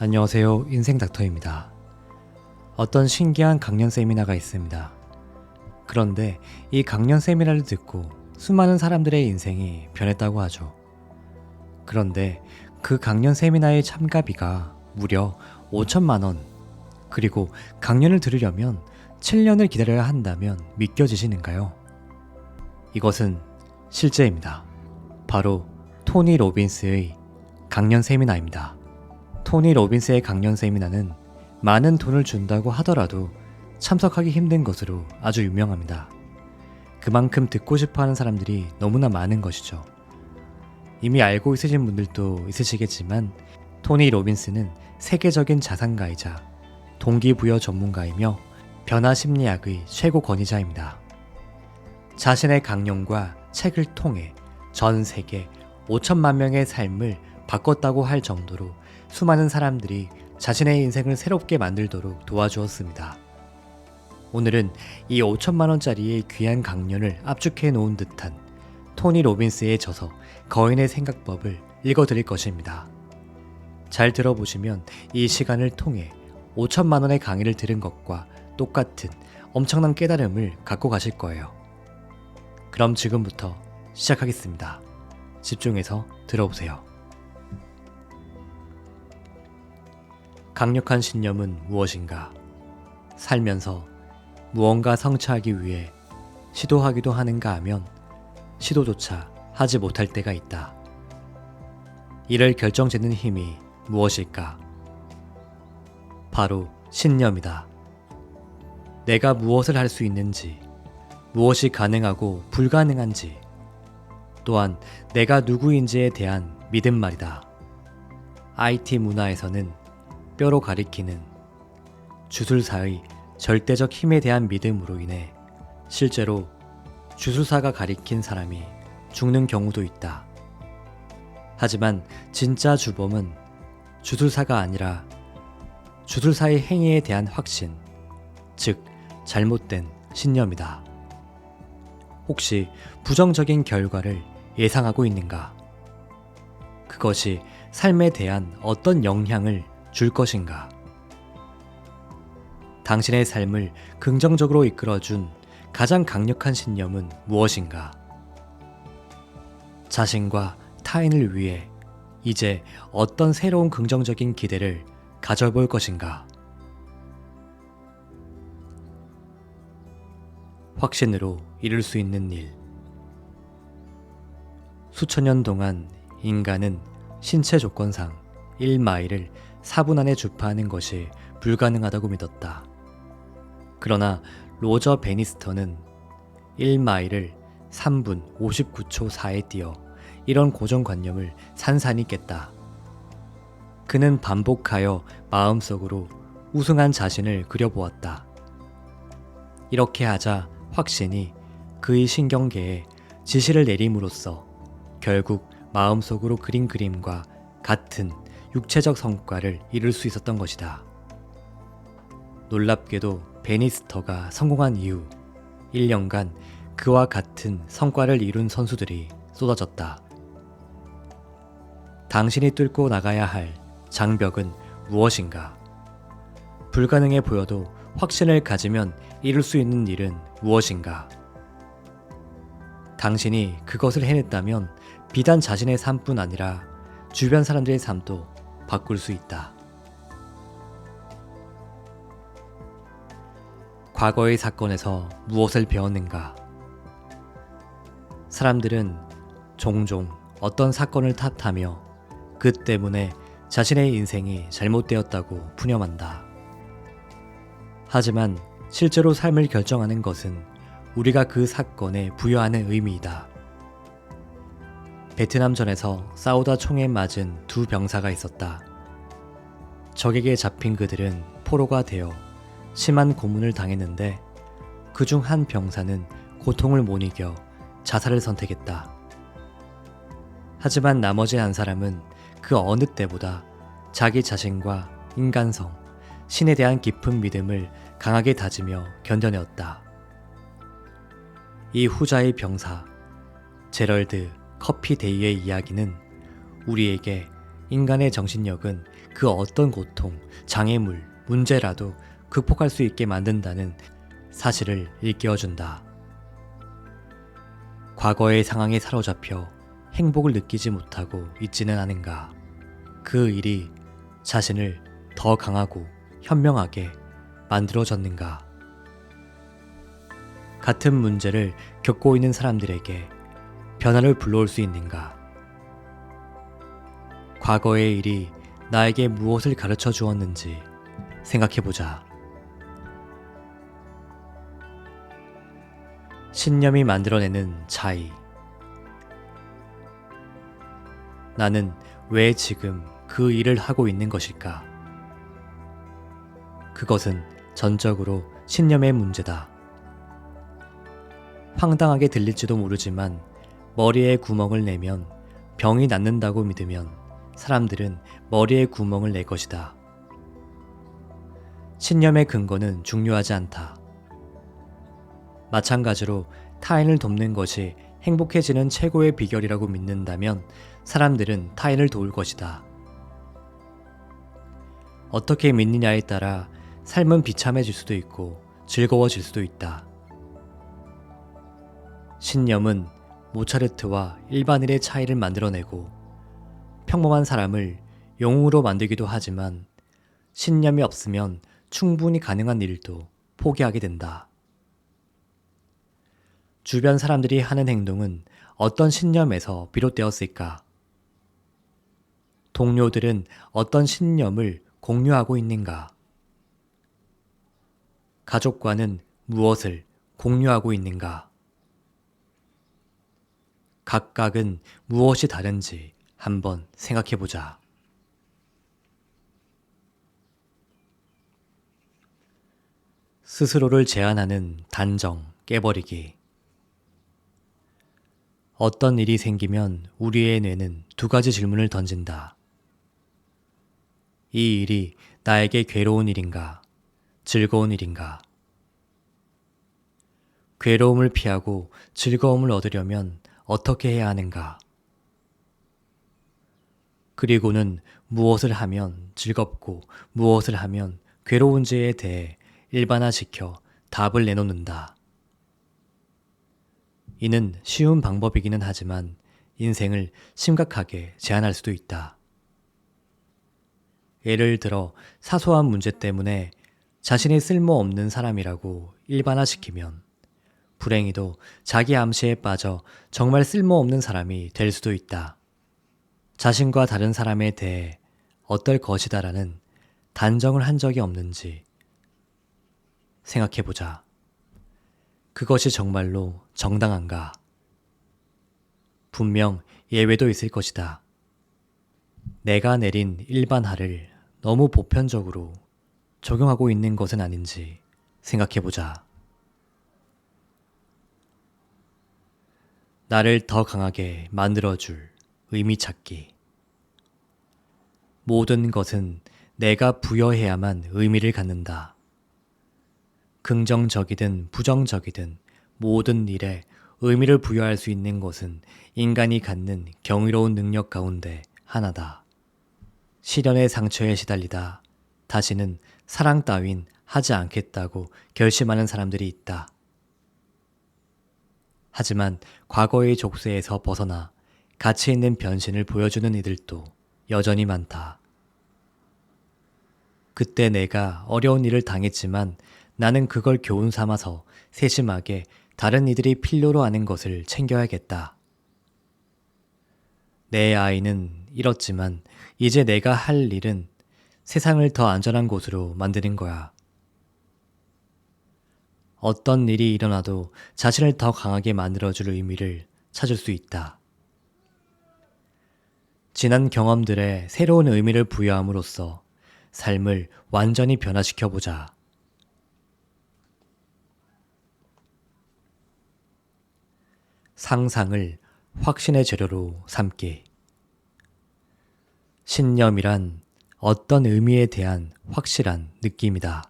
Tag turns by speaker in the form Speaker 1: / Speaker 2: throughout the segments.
Speaker 1: 안녕하세요. 인생 닥터입니다. 어떤 신기한 강연 세미나가 있습니다. 그런데 이 강연 세미나를 듣고 수많은 사람들의 인생이 변했다고 하죠. 그런데 그 강연 세미나의 참가비가 무려 5천만 원. 그리고 강연을 들으려면 7년을 기다려야 한다면 믿겨지시는가요? 이것은 실제입니다. 바로 토니 로빈스의 강연 세미나입니다. 토니 로빈스의 강연 세미나는 많은 돈을 준다고 하더라도 참석하기 힘든 것으로 아주 유명합니다. 그만큼 듣고 싶어 하는 사람들이 너무나 많은 것이죠. 이미 알고 있으신 분들도 있으시겠지만 토니 로빈스는 세계적인 자산가이자 동기부여 전문가이며 변화 심리학의 최고 권위자입니다. 자신의 강연과 책을 통해 전 세계 5천만 명의 삶을 바꿨다고 할 정도로 수많은 사람들이 자신의 인생을 새롭게 만들도록 도와주었습니다. 오늘은 이 5천만 원짜리의 귀한 강연을 압축해 놓은 듯한 토니 로빈스의 저서 거인의 생각법을 읽어 드릴 것입니다. 잘 들어보시면 이 시간을 통해 5천만 원의 강의를 들은 것과 똑같은 엄청난 깨달음을 갖고 가실 거예요. 그럼 지금부터 시작하겠습니다. 집중해서 들어보세요. 강력한 신념은 무엇인가? 살면서 무언가 성취하기 위해 시도하기도 하는가 하면 시도조차 하지 못할 때가 있다. 이를 결정짓는 힘이 무엇일까? 바로 신념이다. 내가 무엇을 할 수 있는지, 무엇이 가능하고 불가능한지, 또한 내가 누구인지에 대한 믿음 말이다. IT 문화에서는 뼈로 가리키는 주술사의 절대적 힘에 대한 믿음으로 인해 실제로 주술사가 가리킨 사람이 죽는 경우도 있다. 하지만 진짜 주범은 주술사가 아니라 주술사의 행위에 대한 확신, 즉 잘못된 신념이다. 혹시 부정적인 결과를 예상하고 있는가? 그것이 삶에 대한 어떤 영향을 줄 것인가? 당신의 삶을 긍정적으로 이끌어준 가장 강력한 신념은 무엇인가? 자신과 타인을 위해 이제 어떤 새로운 긍정적인 기대를 가져볼 것인가? 확신으로 이룰 수 있는 일. 수천 년 동안 인간은 신체 조건상 1마일을 4분 안에 주파하는 것이 불가능하다고 믿었다. 그러나 로저 베니스터는 1마일을 3분 59초 4에 뛰어 이런 고정관념을 산산이 깼다. 그는 반복하여 마음속으로 우승한 자신을 그려보았다. 이렇게 하자 확신이 그의 신경계에 지시를 내림으로써 결국 마음속으로 그린 그림과 같은 육체적 성과를 이룰 수 있었던 것이다. 놀랍게도 베니스터가 성공한 이후 1년간 그와 같은 성과를 이룬 선수들이 쏟아졌다. 당신이 뚫고 나가야 할 장벽은 무엇인가? 불가능해 보여도 확신을 가지면 이룰 수 있는 일은 무엇인가? 당신이 그것을 해냈다면 비단 자신의 삶뿐 아니라 주변 사람들의 삶도 바꿀 수 있다. 과거의 사건에서 무엇을 배웠는가? 사람들은 종종 어떤 사건을 탓하며 그 때문에 자신의 인생이 잘못되었다고 푸념한다. 하지만 실제로 삶을 결정하는 것은 우리가 그 사건에 부여하는 의미이다. 베트남전에서 싸우다 총에 맞은 두 병사가 있었다. 적에게 잡힌 그들은 포로가 되어 심한 고문을 당했는데 그 중 한 병사는 고통을 못 이겨 자살을 선택했다. 하지만 나머지 한 사람은 그 어느 때보다 자기 자신과 인간성, 신에 대한 깊은 믿음을 강하게 다지며 견뎌내었다. 이 후자의 병사, 제럴드 커피 데이의 이야기는 우리에게 인간의 정신력은 그 어떤 고통, 장애물, 문제라도 극복할 수 있게 만든다는 사실을 일깨워준다. 과거의 상황에 사로잡혀 행복을 느끼지 못하고 있지는 않은가. 그 일이 자신을 더 강하고 현명하게 만들어졌는가. 같은 문제를 겪고 있는 사람들에게 변화를 불러올 수 있는가. 과거의 일이 나에게 무엇을 가르쳐 주었는지 생각해 보자. 신념이 만들어내는 차이. 나는 왜 지금 그 일을 하고 있는 것일까? 그것은 전적으로 신념의 문제다. 황당하게 들릴지도 모르지만 머리에 구멍을 내면 병이 낫는다고 믿으면 사람들은 머리에 구멍을 낼 것이다. 신념의 근거는 중요하지 않다. 마찬가지로 타인을 돕는 것이 행복해지는 최고의 비결이라고 믿는다면 사람들은 타인을 도울 것이다. 어떻게 믿느냐에 따라 삶은 비참해질 수도 있고 즐거워질 수도 있다. 신념은 모차르트와 일반인의 차이를 만들어내고 평범한 사람을 영웅으로 만들기도 하지만 신념이 없으면 충분히 가능한 일도 포기하게 된다. 주변 사람들이 하는 행동은 어떤 신념에서 비롯되었을까? 동료들은 어떤 신념을 공유하고 있는가? 가족과는 무엇을 공유하고 있는가? 각각은 무엇이 다른지 한번 생각해 보자. 스스로를 제한하는 단정, 깨버리기. 어떤 일이 생기면 우리의 뇌는 두 가지 질문을 던진다. 이 일이 나에게 괴로운 일인가? 즐거운 일인가? 괴로움을 피하고 즐거움을 얻으려면 어떻게 해야 하는가? 그리고는 무엇을 하면 즐겁고 무엇을 하면 괴로운지에 대해 일반화시켜 답을 내놓는다. 이는 쉬운 방법이기는 하지만 인생을 심각하게 제한할 수도 있다. 예를 들어 사소한 문제 때문에 자신이 쓸모없는 사람이라고 일반화시키면 불행히도 자기 암시에 빠져 정말 쓸모없는 사람이 될 수도 있다. 자신과 다른 사람에 대해 어떨 것이다라는 단정을 한 적이 없는지 생각해 보자. 그것이 정말로 정당한가? 분명 예외도 있을 것이다. 내가 내린 일반화를 너무 보편적으로 적용하고 있는 것은 아닌지 생각해 보자. 나를 더 강하게 만들어줄 의미 찾기. 모든 것은 내가 부여해야만 의미를 갖는다. 긍정적이든 부정적이든 모든 일에 의미를 부여할 수 있는 것은 인간이 갖는 경이로운 능력 가운데 하나다. 시련의 상처에 시달리다 다시는 사랑 따윈 하지 않겠다고 결심하는 사람들이 있다. 하지만 과거의 족쇄에서 벗어나 가치 있는 변신을 보여주는 이들도 여전히 많다. 그때 내가 어려운 일을 당했지만 나는 그걸 교훈 삼아서 세심하게 다른 이들이 필요로 하는 것을 챙겨야겠다. 내 아이는 잃었지만 이제 내가 할 일은 세상을 더 안전한 곳으로 만드는 거야. 어떤 일이 일어나도 자신을 더 강하게 만들어줄 의미를 찾을 수 있다. 지난 경험들에 새로운 의미를 부여함으로써 삶을 완전히 변화시켜 보자. 상상을 확신의 재료로 삼기. 신념이란 어떤 의미에 대한 확실한 느낌이다.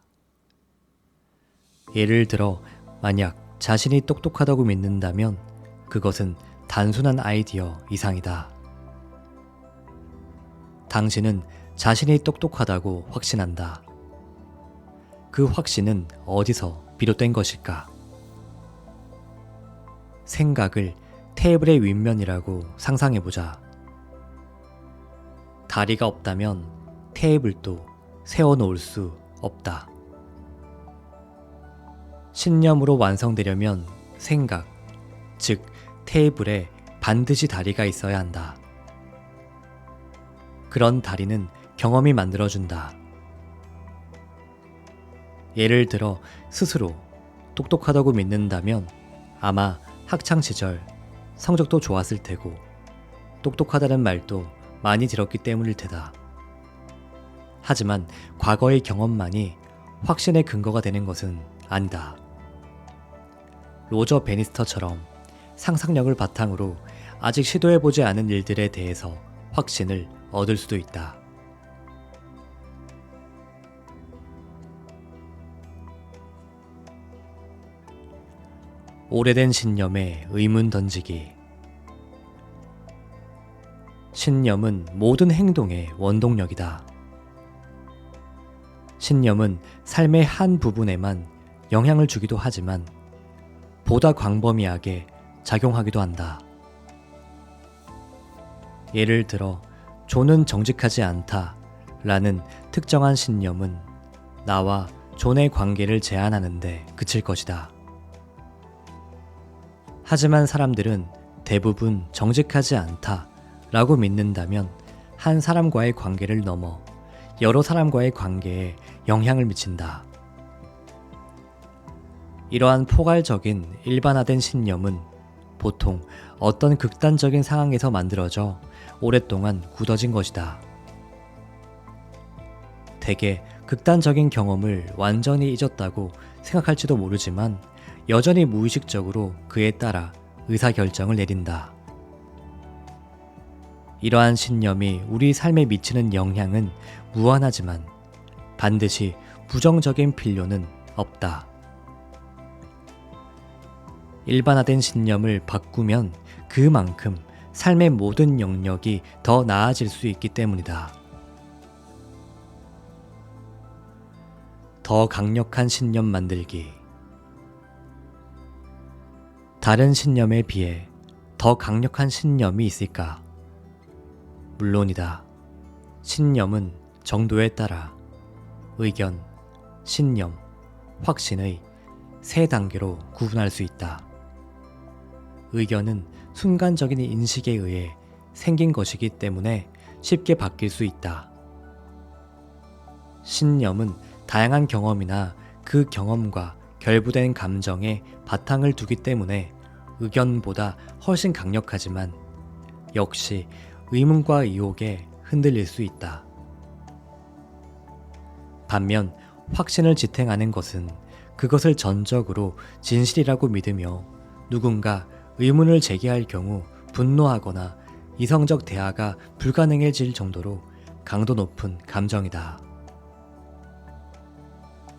Speaker 1: 예를 들어, 만약 자신이 똑똑하다고 믿는다면 그것은 단순한 아이디어 이상이다. 당신은 자신이 똑똑하다고 확신한다. 그 확신은 어디서 비롯된 것일까? 생각을 테이블의 윗면이라고 상상해보자. 다리가 없다면 테이블도 세워놓을 수 없다. 신념으로 완성되려면 생각, 즉 테이블에 반드시 다리가 있어야 한다. 그런 다리는 경험이 만들어준다. 예를 들어 스스로 똑똑하다고 믿는다면 아마 학창 시절 성적도 좋았을 테고 똑똑하다는 말도 많이 들었기 때문일 테다. 하지만 과거의 경험만이 확신의 근거가 되는 것은 아니다. 로저 베니스터처럼 상상력을 바탕으로 아직 시도해보지 않은 일들에 대해서 확신을 얻을 수도 있다. 오래된 신념에 의문 던지기. 신념은 모든 행동의 원동력이다. 신념은 삶의 한 부분에만 영향을 주기도 하지만 보다 광범위하게 작용하기도 한다. 예를 들어, 존은 정직하지 않다 라는 특정한 신념은 나와 존의 관계를 제한하는데 그칠 것이다. 하지만 사람들은 대부분 정직하지 않다 라고 믿는다면 한 사람과의 관계를 넘어 여러 사람과의 관계에 영향을 미친다. 이러한 포괄적인 일반화된 신념은 보통 어떤 극단적인 상황에서 만들어져 오랫동안 굳어진 것이다. 대개 극단적인 경험을 완전히 잊었다고 생각할지도 모르지만 여전히 무의식적으로 그에 따라 의사결정을 내린다. 이러한 신념이 우리 삶에 미치는 영향은 무한하지만 반드시 부정적인 필요는 없다. 일반화된 신념을 바꾸면 그만큼 삶의 모든 영역이 더 나아질 수 있기 때문이다. 더 강력한 신념 만들기. 다른 신념에 비해 더 강력한 신념이 있을까? 물론이다. 신념은 정도에 따라 의견, 신념, 확신의 세 단계로 구분할 수 있다. 의견은 순간적인 인식에 의해 생긴 것이기 때문에 쉽게 바뀔 수 있다. 신념은 다양한 경험이나 그 경험과 결부된 감정에 바탕을 두기 때문에 의견보다 훨씬 강력하지만 역시 의문과 의혹에 흔들릴 수 있다. 반면 확신을 지탱하는 것은 그것을 전적으로 진실이라고 믿으며 누군가 의문을 제기할 경우 분노하거나 이성적 대화가 불가능해질 정도로 강도 높은 감정이다.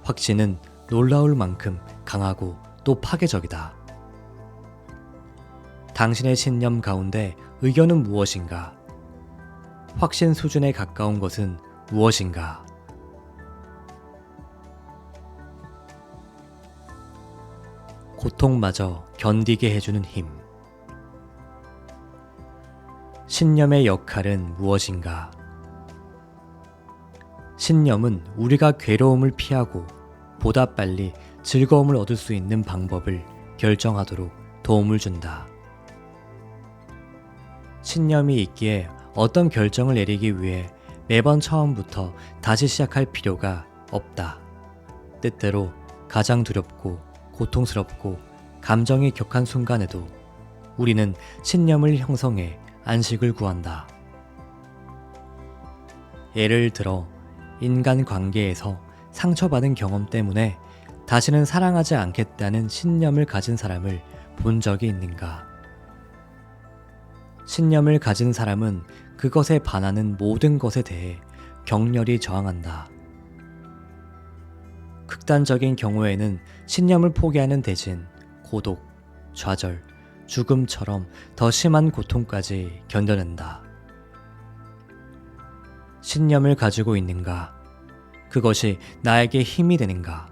Speaker 1: 확신은 놀라울 만큼 강하고 또 파괴적이다. 당신의 신념 가운데 의견은 무엇인가? 확신 수준에 가까운 것은 무엇인가? 고통마저 견디게 해주는 힘. 신념의 역할은 무엇인가? 신념은 우리가 괴로움을 피하고 보다 빨리 즐거움을 얻을 수 있는 방법을 결정하도록 도움을 준다. 신념이 있기에 어떤 결정을 내리기 위해 매번 처음부터 다시 시작할 필요가 없다. 때때로 가장 두렵고 고통스럽고 감정이 격한 순간에도 우리는 신념을 형성해 안식을 구한다. 예를 들어 인간 관계에서 상처받은 경험 때문에 다시는 사랑하지 않겠다는 신념을 가진 사람을 본 적이 있는가? 신념을 가진 사람은 그것에 반하는 모든 것에 대해 격렬히 저항한다. 극단적인 경우에는 신념을 포기하는 대신 고독, 좌절, 죽음처럼 더 심한 고통까지 견뎌낸다. 신념을 가지고 있는가? 그것이 나에게 힘이 되는가?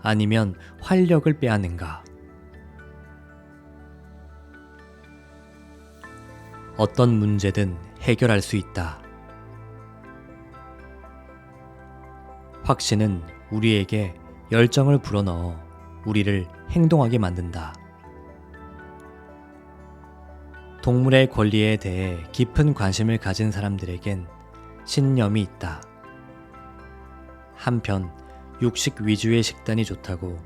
Speaker 1: 아니면 활력을 빼앗는가? 어떤 문제든 해결할 수 있다. 확신은 우리에게 열정을 불어넣어 우리를 행동하게 만든다. 동물의 권리에 대해 깊은 관심을 가진 사람들에겐 신념이 있다. 한편 육식 위주의 식단이 좋다고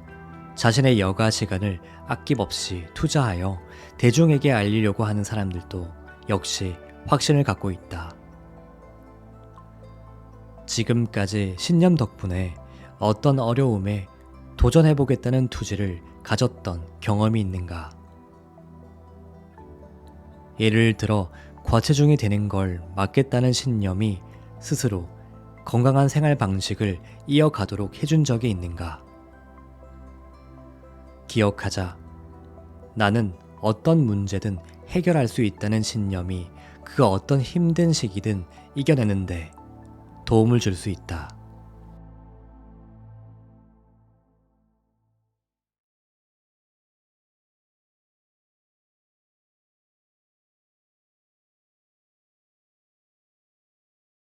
Speaker 1: 자신의 여가 시간을 아낌없이 투자하여 대중에게 알리려고 하는 사람들도 역시 확신을 갖고 있다. 지금까지 신념 덕분에 어떤 어려움에 도전해보겠다는 투지를 가졌던 경험이 있는가? 예를 들어 과체중이 되는 걸 막겠다는 신념이 스스로 건강한 생활 방식을 이어가도록 해준 적이 있는가? 기억하자. 나는 어떤 문제든 해결할 수 있다는 신념이 그 어떤 힘든 시기든 이겨내는데 도움을 줄 수 있다.